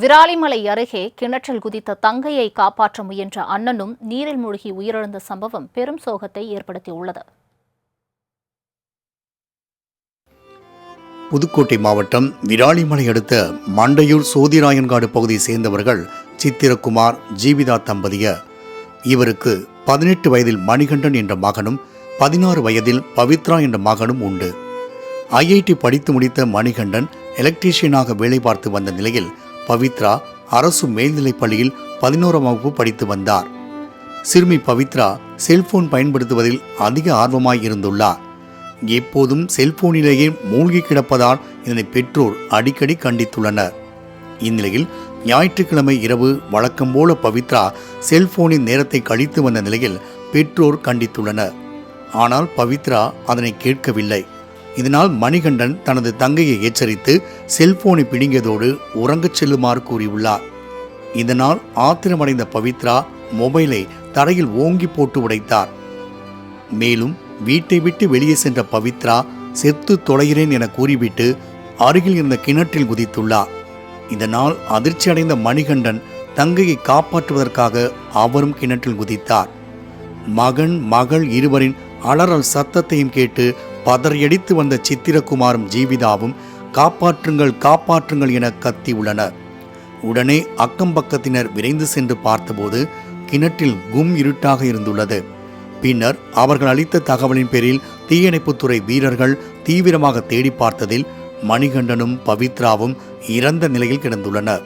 விராலிமலை அருகே கிணற்றில் குதித்த தங்கையை காப்பாற்ற முயன்ற அண்ணனும் நீரில் மூழ்கி உயிரிழந்த சம்பவம் பெரும் சோகத்தை ஏற்படுத்தியுள்ளது. புதுக்கோட்டை மாவட்டம் விராலிமலை அடுத்த மண்டையூர் சோதிராயன்காடு பகுதியை சேர்ந்தவர்கள் சித்திரகுமார் ஜீவிதா தம்பதியர் இவருக்கு பதினெட்டு வயதில் மணிகண்டன் என்ற மகனும் பதினாறு வயதில் பவித்ரா என்ற மகனும் உண்டு. ஐஐடி படித்து முடித்த மணிகண்டன் எலக்ட்ரீஷியனாக வேலை பார்த்து வந்த நிலையில் பவித்ரா அரசு மேல்நிலைப் பள்ளியில் பதினோராம் வகுப்பு படித்து வந்தார். சிறுமி பவித்ரா செல்போன் பயன்படுத்துவதில் அதிக ஆர்வமாய் இருந்துள்ளார். எப்போதும் செல்போனிலேயே மூழ்கி கிடப்பதால் இதனை பெற்றோர் அடிக்கடி கண்டித்துள்ளனர். இந்நிலையில் ஞாயிற்றுக்கிழமை இரவு வழக்கம் போல பவித்ரா செல்போனின் நேரத்தை கழித்து வந்த நிலையில் பெற்றோர் கண்டித்துள்ளனர். ஆனால் பவித்ரா அதனை கேட்கவில்லை. இதனால் மணிகண்டன் தனது தங்கையை எச்சரித்து செல்போனை பிடுங்கியதோடு உறங்கச் செல்லுமாறு கூறியுள்ளார். இதனால் ஆத்திரமடைந்த பவித்ரா மொபைலை தரையில் ஓங்கி போட்டு உடைத்தார். மேலும் வீட்டை விட்டு வெளியே சென்ற பவித்ரா செத்து தொலைகிறேன் என கூறிவிட்டு அருகில் இருந்த கிணற்றில் குதித்துள்ளார். இதனால் அதிர்ச்சியடைந்த மணிகண்டன் தங்கையை காப்பாற்றுவதற்காக அவரும் கிணற்றில் குதித்தார். மகன் மகள் இருவரின் அலறல் சத்தத்தையும் கேட்டு பதறியடித்து வந்த சித்திரகுமாரும் ஜீவிதாவும் காப்பாற்றுங்கள் காப்பாற்றுங்கள் என கத்தி உள்ளனர். உடனே அக்கம் பக்கத்தினர் விரைந்து சென்று பார்த்தபோது கிணற்றில் கும் இருட்டாக இருந்துள்ளது. பின்னர் அவர்கள் அளித்த தகவலின் பேரில் தீயணைப்புத்துறை வீரர்கள் தீவிரமாக தேடி பார்த்ததில் மணிகண்டனும் பவித்ராவும் இறந்த நிலையில் கிடந்துள்ளனர்.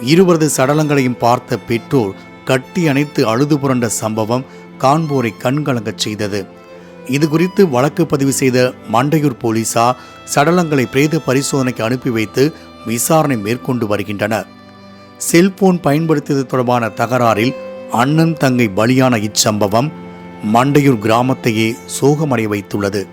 இருவரது சடலங்களையும் பார்த்த பெற்றோர் கட்டி அணைத்து அழுது புரண்ட சம்பவம் காண்போரை கண்கலங்கச் செய்தது. இது குறித்து வழக்கு பதிவு செய்த மண்டையூர் போலீசார் சடலங்களை பிரேத பரிசோதனைக்கு அனுப்பி வைத்து விசாரணை மேற்கொண்டு வருகின்றனர். செல்போன் பயன்படுத்தியது தொடர்பான தகராறில் அண்ணன் தங்கை பலியான இச்சம்பவம் மண்டையூர் கிராமத்தையே சோகமடைய வைத்துள்ளது.